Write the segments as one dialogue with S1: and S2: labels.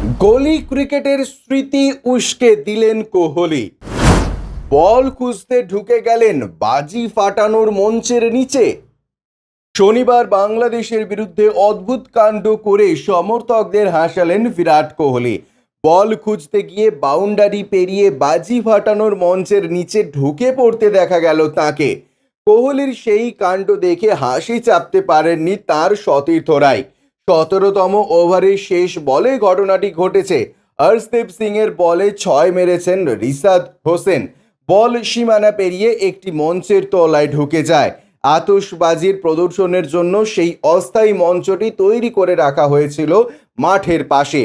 S1: গলি ক্রিকেটের স্মৃতি উস্কে দিলেন কোহলি। বল খুঁজতে ঢুকে গেলেন বাজি ফাটানোর মঞ্চের নিচে। শনিবার বাংলাদেশের বিরুদ্ধে অদ্ভুত কাণ্ড করে সমর্থকদের হাসালেন বিরাট কোহলি। বল খুঁজতে গিয়ে বাউন্ডারি পেরিয়ে বাজি ফাটানোর মঞ্চের নিচে ঢুকে পড়তে দেখা গেল তাকে। কোহলির সেই কাণ্ড দেখে হাসি চাপতে পারেননি তার সতীর্থরাই। সতেরোতম ওভারের শেষ বলে ঘটনাটি ঘটেছে। হর্ষদীপ সিং এর বলে ছয় মেরেছেন রিসাদ হোসেন। বল সীমানা পেরিয়ে একটি মঞ্চের তলায় ঢুকে যায়। আতশবাজির প্রদর্শনের জন্য সেই অস্থায়ী মঞ্চটি তৈরি করে রাখা হয়েছিল মাঠের পাশে।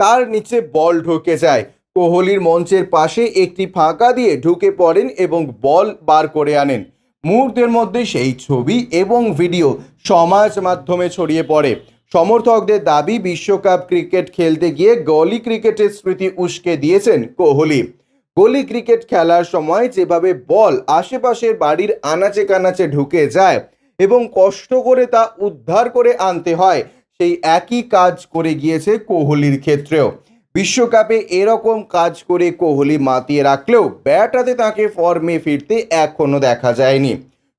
S1: তার নিচে বল ঢুকে যায়। কোহলির মঞ্চের পাশে একটি ফাঁকা দিয়ে ঢুকে পড়েন এবং বল বার করে আনেন। মুহূর্তের মধ্যে সেই ছবি এবং ভিডিও সমাজ মাধ্যমে ছড়িয়ে পড়ে। সমর্থকদের দাবি, বিশ্বকাপ ক্রিকেট খেলতে গিয়ে গলি ক্রিকেটের স্মৃতি উস্কে দিয়েছেন কোহলি। গলি ক্রিকেট খেলার সময় যেভাবে বল আশেপাশের বাড়ির আনাচে কানাচে ঢুকে যায় এবং কষ্ট করে তা উদ্ধার করে আনতে হয়, সেই একই কাজ করে গিয়েছে কোহলির ক্ষেত্রেও। বিশ্বকাপে এরকম কাজ করে কোহলি মাতিয়ে রাখলেও ব্যাট হাতে তাকে ফর্মে ফিরতে এখনও দেখা যায়নি।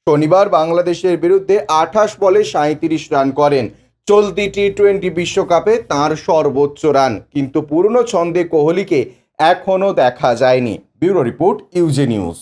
S1: শনিবার বাংলাদেশের বিরুদ্ধে আঠাশ বলে সাঁত্রিশ রান করেন। চলতি টি টোয়েন্টি বিশ্বকাপে তার সর্বোচ্চ রান, কিন্তু পুরনো ছন্দে কোহলিকে এখনও দেখা যায়নি। ব্যুরো রিপোর্ট, ইউজে নিউজ।